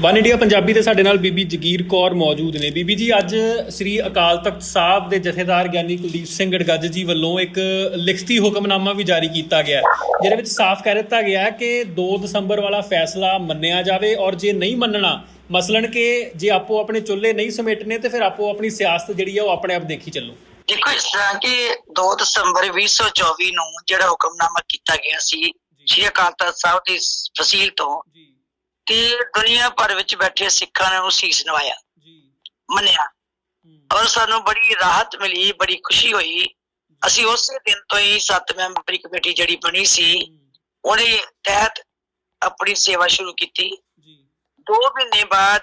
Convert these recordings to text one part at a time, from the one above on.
One India Punjabi ਤੇ ਸਾਡੇ ਨਾਲ ਬੀਬੀ ਜਗੀਰ ਕੌਰ ਮੌਜੂਦ ਨੇ। ਬੀਬੀ ਜੀ ਅੱਜ ਸ੍ਰੀ ਅਕਾਲ ਤਖਤ ਸਾਹਿਬ ਦੇ ਜਥੇਦਾਰ ਗਿਆਨੀ ਕੁਲਦੀਪ ਸਿੰਘ ਗੜਗੱਜ ਜੀ ਵੱਲੋਂ ਇੱਕ ਲਿਖਤੀ ਹੁਕਮਨਾਮਾ ਵੀ ਜਾਰੀ ਕੀਤਾ ਗਿਆ ਜਿਹਦੇ ਵਿੱਚ ਸਾਫ਼ ਕਹਿ ਦਿੱਤਾ ਗਿਆ ਹੈ ਕਿ 2 ਦਸੰਬਰ ਵਾਲਾ ਫੈਸਲਾ ਮੰਨਿਆ ਜਾਵੇ ਔਰ ਜੇ ਨਹੀਂ ਮੰਨਣਾ ਮਸਲਨ ਕਿ ਜੇ ਆਪੋ ਆਪਣੇ ਚੁੱਲ੍ਹੇ ਨਹੀਂ ਸਮੇਟਨੇ ਤੇ ਫਿਰ ਆਪੋ ਆਪਣੀ ਸਿਆਸਤ ਜਿਹੜੀ ਹੈ ਉਹ ਆਪਣੇ ਆਪ ਦੇਖੀ ਚੱਲੋ। ਦੇਖੋ ਇਸ ਤਰ੍ਹਾਂ ਕਿ 2 ਦਸੰਬਰ 2024 ਨੂੰ ਜਿਹੜਾ ਹੁਕਮਨਾਮਾ ਕੀਤਾ ਗਿਆ ਸੀ ਸ਼੍ਰੀ ਅਕਾਲ ਤਖਤ ਸਾਹਿਬ ਦੀ ਫਸੀਲ ਤੋਂ ਤੇ ਦੁਨੀਆ ਭਰ ਵਿੱਚ ਬੈਠੇ ਸਿੱਖਾਂ ਨੇ ਉਹ ਸੀਸ ਨਵਾਇਆ। ਜੀ। ਮੰਨਿਆ। ਔਰ ਸਾਨੂੰ ਬੜੀ ਰਾਹਤ ਮਿਲੀ ਬੜੀ ਖੁਸ਼ੀ ਹੋਈ। ਅਸੀਂ ਉਸੇ ਦਿਨ ਤੋਂ ਹੀ ਸੱਤ ਮੈਂਬਰੀ ਕਮੇਟੀ ਜਿਹੜੀ ਬਣੀ ਸੀ ਉਹਦੇ ਤਹਿਤ ਆਪਣੀ ਸੇਵਾ ਸ਼ੁਰੂ ਕੀਤੀ। ਜੀ। 2 ਮਹੀਨੇ ਬਾਅਦ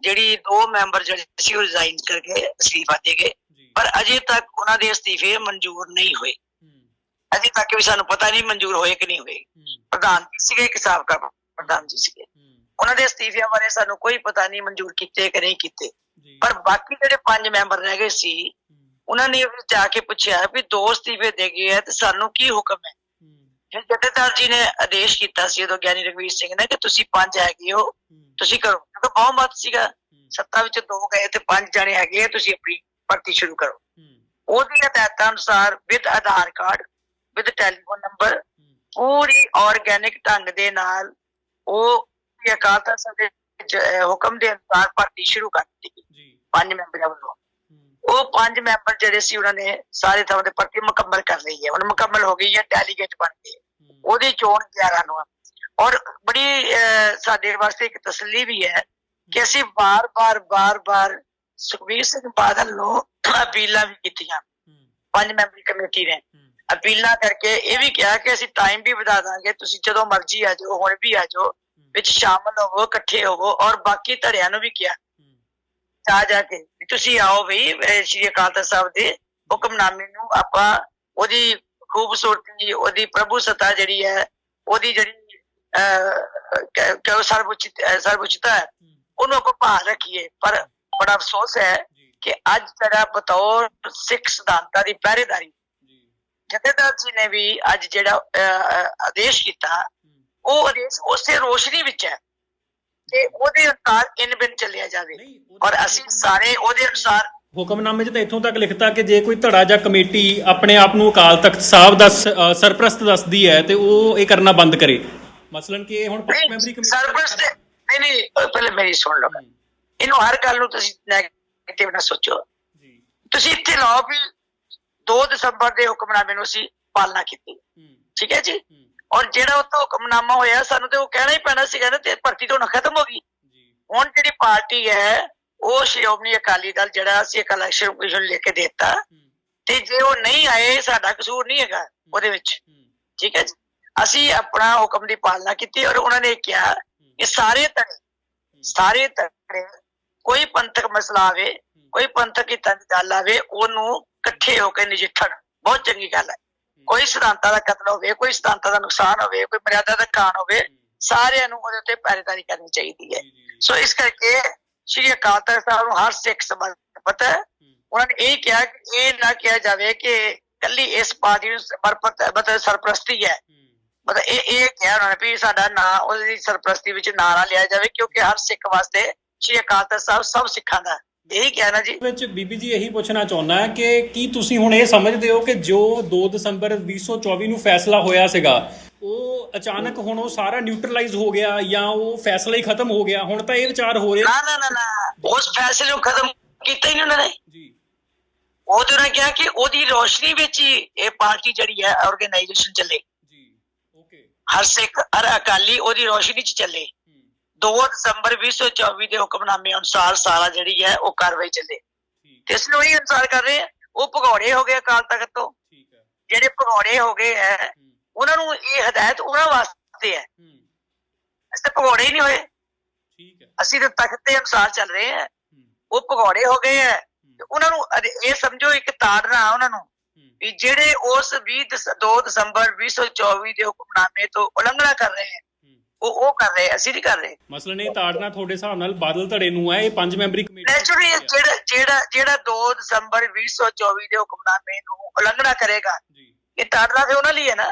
ਜਿਹੜੀ ਦੋ ਮੈਂਬਰ ਜਿਹੜੇ ਸੀ ਉਹ ਰਿਜ਼ਾਈਨ ਕਰਕੇ ਅਸਤੀਫਾ ਦੇ ਗਏ। ਪਰ ਅਜੇ ਤੱਕ ਉਹਨਾਂ ਦੇ ਅਸਤੀਫੇ ਮਨਜ਼ੂਰ ਨਹੀਂ ਹੋਏ। ਅਜੇ ਤੱਕ ਵੀ ਸਾਨੂੰ ਪਤਾ ਨਹੀਂ ਮਨਜ਼ੂਰ ਹੋਏ ਕਿ ਨਹੀਂ ਹੋਏ। ਪ੍ਰਧਾਨ ਜੀ ਸੀਗੇ ਕਿ ਸਾਬਕਾ ਪ੍ਰਧਾਨ ਜੀ ਸੀਗੇ। ਉਹਨਾਂ ਦੇ ਅਸਤੀਫਿਆਂ ਬਾਰੇ ਸਾਨੂੰ ਕੋਈ ਪਤਾ ਨਹੀਂ ਮਨਜ਼ੂਰ ਕੀਤੇ ਕਿ ਨਹੀਂ ਕੀਤੇ। ਪਰ ਬਾਕੀ ਜਿਹੜੇ ਪੰਜ ਮੈਂਬਰ ਰਹਿ ਗਏ ਸੀ ਉਹਨਾਂ ਨੇ ਵੀ ਜਾ ਕੇ ਪੁੱਛਿਆ ਵੀ ਦੋ ਅਸਤੀਫੇ ਦੇ ਗਏ ਆ ਤੇ ਸਾਨੂੰ ਕੀ ਹੁਕਮ ਹੈ? ਫਿਰ ਜਥੇਦਾਰ ਜੀ ਨੇ ਆਦੇਸ਼ ਕੀਤਾ ਸੀ ਉਦੋਂ ਗਿਆਨੀ ਰਘਵੀਰ ਸਿੰਘ ਨੇ ਕਿ ਤੁਸੀਂ ਪੰਜ ਹੈਗੇ ਹੋ ਤੁਸੀਂ ਕਰੋ। ਕਿਉਂਕਿ ਬਹੁਮਤ ਸੀਗਾ। ਸੱਤਾ ਵਿੱਚ ਦੋ ਗਏ ਤੇ ਪੰਜ ਜਣੇ ਹੈਗੇ ਆ ਤੁਸੀਂ ਆਪਣੀ ਭਰਤੀ ਸ਼ੁਰੂ ਕਰੋ। ਉਹਦੀ ਹਦਾਇਤਾਂ ਅਨੁਸਾਰ with Aadhaar card with telephone number Puri organic ਢੰਗ ਦੇ ਨਾਲ ਉਹ ਸਾਹਿਬ ਦੇ ਵਿੱਚ, ਹੁਕਮ ਦੇ ਅਨੁਸਾਰ ਭਰਤੀ ਸ਼ੁਰੂ ਕਰ ਦਿੱਤੀ ਜੀ। ਪੰਜ ਮੈਂਬਰਾਂ ਵੱਲੋਂ। ਉਹ ਪੰਜ ਮੈਂਬਰ ਜਿਹੜੇ ਸੀ ਉਹਨਾਂ ਨੇ ਸਾਰੇ ਥਾਂ ਤੇ ਭਰਤੀ ਮੁਕੰਮਲ ਕਰ ਲਈ ਹੈ। ਹੁਣ ਮੁਕੰਮਲ ਹੋ ਗਈ ਹੈ ਡੈਲੀਗੇਟ ਬਣ ਗਏ ਉਹਦੀ ਚੋਣ 11 ਨੂੰ ਔਰ ਬੜੀ ਸਾਡੇ ਵਾਸਤੇ ਇੱਕ ਤਸੱਲੀ ਵੀ ਹੈ ਕਿ ਅਸੀਂ ਬਾਰ-ਬਾਰ ਬਾਰ-ਬਾਰ ਸੁਖਬੀਰ ਸਿੰਘ ਬਾਦਲ ਨੂੰ ਅਪੀਲਾਂ ਵੀ ਕੀਤੀਆਂ। ਪੰਜ ਮੈਂਬਰੀ ਕਮੇਟੀ ਨੇ। ਅਪੀਲਾਂ ਕਰਕੇ ਇਹ ਵੀ ਕਿਹਾ ਕਿ ਅਸੀਂ ਟਾਈਮ ਵੀ ਵਧਾ ਦਾਂਗੇ ਤੁਸੀਂ ਜਦੋਂ ਮਰਜ਼ੀ ਆ ਜਾਓ ਹੁਣ ਵੀ ਆ ਜਾਓ ਵਿੱਚ ਸ਼ਾਮਲ ਹੋਵੋ ਇਕੱਠੇ ਹੋਵੋ ਔਰ ਬਾਕੀ ਧੜਿਆਂ ਨੂੰ ਵੀ ਕਿਹਾ। ਆ ਜਾ ਕੇ ਤੁਸੀਂ ਆਓ ਵੀ ਸ਼੍ਰੀ ਅਕਾਲ ਤਖਤ ਸਾਹਿਬ ਦੇ ਹੁਕਮਨਾਮੇ ਨੂੰ ਆਪਾਂ ਉਹਦੀ ਖੂਬਸੂਰਤੀ ਉਹਦੀ ਪ੍ਰਭੂ ਸੱਤਾ ਜਿਹੜੀ ਹੈ ਉਹਦੀ ਜਿਹੜੀ ਕਿ ਸਰਵਉੱਚ ਸਰਵਉੱਚਤਾ ਹੈ ਉਹਨੂੰ ਆਪਾਂ ਭਾਲ ਰੱਖੀਏ। ਪਰ ਬੜਾ ਅਫਸੋਸ ਹੈ ਕਿ ਅੱਜ ਜਿਹੜਾ ਬਤੌਰ ਸਿੱਖ ਸਿਧਾਂਤਾਂ ਦੀ ਪਹਿਰੇਦਾਰੀ ਜਥੇਦਾਰ ਜੀ ਨੇ ਵੀ ਅੱਜ ਜਿਹੜਾ ਆਦੇਸ਼ ਕੀਤਾ ਉਹ ਆਦੇਸ਼ ਉਸੇ ਰੋਸ਼ਨੀ ਵਿੱਚ ਹੈ ਕਿ ਉਹਦੇ ਅਨੁਸਾਰ ਇਨ ਬਿਨ ਚੱਲਿਆ ਜਾਵੇ। ਔਰ ਅਸੀਂ ਸਾਰੇ ਉਹਦੇ ਅਨੁਸਾਰ ਹੁਕਮਨਾਮੇ 'ਚ ਤਾਂ ਇੱਥੋਂ ਤੱਕ ਲਿਖਤਾ ਕਿ ਜੇ ਕੋਈ ਧੜਾ ਜਾਂ ਕਮੇਟੀ ਆਪਣੇ ਆਪ ਨੂੰ ਅਕਾਲ ਤਖਤ ਸਾਹਿਬ ਦਾ ਸਰਪ੍ਰਸਤ ਦੱਸਦੀ ਹੈ ਤੇ ਉਹ ਇਹ ਕਰਨਾ ਬੰਦ ਕਰੇ। ਮਸਲਨ ਕਿ ਇਹ ਹੁਣ ਮੈਂਬਰੀ ਕਮੇਟੀ ਸਰਪ੍ਰਸਤ ਨਹੀਂ ਨਹੀਂ ਪਹਿਲੇ ਮੇਰੀ ਸੁਣ ਲਓ। ਇਹਨੂੰ ਹਰ ਗੱਲ ਨੂੰ ਤੁਸੀਂ ਨੈਗੇਟਿਵ ਨਾ ਸੋਚੋ। ਜੀ। ਤੁਸੀਂ ਇੱਥੇ ਲਾਓ ਵੀ 2 ਦਸੰਬਰ ਦੇ ਹੁਕਮਨਾਮੇ ਨੂੰ ਅਸੀਂ ਪਾਲਣਾ ਕੀਤੀ। ਠੀਕ ਹੈ ਜੀ? ਔਰ ਜਿਹੜਾ ਉਹ ਤੋਂ ਹੁਕਮਨਾਮਾ ਹੋਇਆ ਸਾਨੂੰ ਤੇ ਉਹ ਕਹਿਣਾ ਹੀ ਪੈਣਾ ਸੀਗਾ ਨਾ ਤੇ ਭਰਤੀ ਤੋਂ ਖਤਮ ਹੋ ਗਈ। ਜੀ। ਹੁਣ ਜਿਹੜੀ ਪਾਰਟੀ ਹੈ ਉਹ ਸ਼੍ਰੋਮਣੀ ਅਕਾਲੀ ਦਲ ਜਿਹੜਾ ਅਸੀਂ ਇੱਕ ਇਲੈਕਸ਼ਨ ਕਮਿਸ਼ਨ ਲਿਖ ਕੇ ਦਿੱਤਾ ਤੇ ਜੇ ਉਹ ਨਹੀਂ ਆਏ ਸਾਡਾ ਕਸੂਰ ਨਹੀਂ ਹੈਗਾ ਉਹਦੇ ਵਿੱਚ। ਠੀਕ ਹੈ ਜੀ? ਅਸੀਂ ਆਪਣਾ ਹੁਕਮ ਦੀ ਪਾਲਣਾ ਕੀਤੀ ਔਰ ਉਹਨਾਂ ਨੇ ਕਿਹਾ ਕਿ ਸਾਰੇ ਧੜੇ ਸਾਰੇ ਧੜੇ ਕੋਈ ਪੰਥਕ ਮਸਲਾ ਆਵੇ ਕੋਈ ਪੰਥਕ ਦੀ ਗੱਲ ਆਵੇ ਉਹਨੂੰ ਇਕੱਠੇ ਹੋ ਕੇ ਨਜਿੱਠਣ ਬਹੁਤ ਚੰਗੀ ਗੱਲ ਹੈ। ਕੋਈ ਸਿਧਾਂਤਾਂ ਦਾ ਕਤਲ ਹੋਵੇ ਕੋਈ ਸਿਧਾਂਤਾਂ ਦਾ ਨੁਕਸਾਨ ਹੋਵੇ ਕੋਈ ਮਰਿਆਦਾ ਦਾ ਕਾਨ ਹੋਵੇ ਸਾਰਿਆਂ ਨੂੰ ਉਹਦੇ ਉੱਤੇ ਪਹਿਰੇਦਾਰੀ ਕਰਨੀ ਚਾਹੀਦੀ ਹੈ। ਸੋ ਇਸ ਕਰਕੇ ਸ਼੍ਰੀ ਅਕਾਲ ਤਖਤ ਸਾਹਿਬ ਨੂੰ ਹਰ ਸਿੱਖ ਸਮਝ ਪਤਾ ਹੈ। ਉਹਨਾਂ ਨੇ ਇਹ ਕਿਹਾ ਕਿ ਇਹ ਨਾ ਕਿਹਾ ਜਾਵੇ ਕਿ ਕੱਲੀ ਇਸ ਪਾਰਟੀ ਨੂੰ ਸਮਰਪਿਤ ਮਤਲਬ ਸਰਪ੍ਰਸਤੀ ਹੈ। ਮਤਲਬ ਇਹ ਇਹ ਕਿਹਾ ਉਹਨਾਂ ਨੇ ਵੀ ਸਾਡਾ ਨਾਂ ਉਹਦੀ ਸਰਪ੍ਰਸਤੀ ਵਿੱਚ ਨਾਂ ਨਾ ਲਿਆ ਜਾਵੇ ਕਿਉਂਕਿ ਹਰ ਸਿੱਖ ਵਾਸਤੇ ਸ਼੍ਰੀ ਅਕਾਲ ਤਖਤ ਸਾਹਿਬ ਸਭ ਸਿੱਖਾਂ ਦਾ ਇਹੀ ਕਿਹਾ ਨਾ ਜੀ। ਵਿੱਚ ਬੀਬੀ ਜੀ ਇਹੀ ਪੁੱਛਣਾ ਚਾਹੁੰਦਾ ਹੈ ਕਿ ਕੀ ਤੁਸੀਂ ਹੁਣ ਇਹ ਸਮਝਦੇ ਹੋ ਕਿ ਜੋ 2 ਦਸੰਬਰ 2024 ਨੂੰ ਫੈਸਲਾ ਹੋਇਆ ਸੀਗਾ ਉਹ ਅਚਾਨਕ ਹੁਣ ਉਹ ਸਾਰਾ ਨਿਊਟਰਲਾਈਜ਼ ਹੋ ਗਿਆ ਜਾਂ ਉਹ ਫੈਸਲਾ ਹੀ ਖਤਮ ਹੋ ਗਿਆ? ਹੁਣ ਤਾਂ ਇਹ ਵਿਚਾਰ ਹੋ ਰਿਹਾ। ਨਾ ਨਾ ਨਾ ਨਾ। ਉਸ ਫੈਸਲੇ ਨੂੰ ਖਤਮ ਕੀਤਾ ਹੀ ਨਹੀਂ ਉਹਨਾਂ ਨੇ। ਜੀ। ਉਹ ਤੇ ਉਹਨਾਂ ਕਿਹਾ ਕਿ ਉਹਦੀ ਰੋਸ਼ਨੀ ਵਿੱਚ ਹੀ ਇਹ ਪਾਰਟੀ ਜਿਹੜੀ ਹੈ ਆਰਗੇਨਾਈਜੇਸ਼ਨ ਚੱਲੇ। ਜੀ। ਓਕੇ ਹਰ ਸਿੱਖ ਹਰ ਅਕਾਲੀ ਉਹਦੀ ਰੋਸ਼ਨੀ 'ਚ ਚੱਲੇ। 2 ਦਸੰਬਰ 2024 ਦੇ ਹੁਕਮਨਾਮੇ ਅਨੁਸਾਰ ਸਾਰਾ ਜਿਹੜੀ ਹੈ ਉਹ ਕਾਰਵਾਈ ਚੱਲੇ। ਇਸ ਨੂੰ ਹੀ ਅਨੁਸਾਰ ਕਰ ਰਹੇ ਆ ਉਹ ਭਗੌੜੇ ਹੋ ਗਏ ਅਕਾਲ ਤਖਤ ਤੋਂ। ਜਿਹੜੇ ਭਗੌੜੇ ਹੋ ਗਏ ਹੈ ਉਹਨਾਂ ਨੂੰ ਇਹ ਹਦਾਇਤ ਉਹਨਾਂ ਵਾਸਤੇ ਹੈ। ਅਸੀਂ ਭਗੌੜੇ ਨਹੀਂ ਹੋਏ। ਠੀਕ ਹੈ। ਅਸੀਂ ਤਾਂ ਤਖਤ ਦੇ ਅਨੁਸਾਰ ਚੱਲ ਰਹੇ ਹਾਂ। ਹੂੰ। ਉਹ ਭਗੌੜੇ ਹੋ ਗਏ ਹੈ। ਤੇ ਉਹਨਾਂ ਨੂੰ ਇਹ ਸਮਝੋ ਇੱਕ ਤਾੜਨਾ ਉਹਨਾਂ ਨੂੰ ਵੀ ਜਿਹੜੇ ਉਸ 20 ਦਸ- 2 ਦਸੰਬਰ 2024 ਦੇ ਹੁਕਮਨਾਮੇ ਤੋਂ ਉਲੰਘਣਾ ਕਰ ਰਹੇ ਹੈ ਹੂੰ ਉਹ ਉਹ ਕਰ ਰਹੇ ਅਸੀਂ ਨਹੀਂ ਕਰ ਰਹੇ। ਮਸਲਨ ਇਹ ਤਾੜਨਾ ਤੁਹਾਡੇ ਹਿਸਾਬ ਨਾਲ ਬਾਦਲ ਧੜੇ ਨੂੰ ਹੈ ਇਹ ਪੰਜ ਮੈਂਬਰੀ ਕਮੇਟੀ ਨੈਚੁਰਲੀ ਜਿਹੜਾ ਜਿਹੜਾ ਜਿਹੜਾ 2 ਦਸੰਬਰ 2024 ਦੇ ਹੁਕਮਨਾਮੇ ਨੂੰ ਉਲੰਘਣਾ ਕਰੇਗਾ ਜੀ। ਇਹ ਤਾੜਨਾ ਤੇ ਉਹਨਾਂ ਲਈ ਹੈ ਨਾ।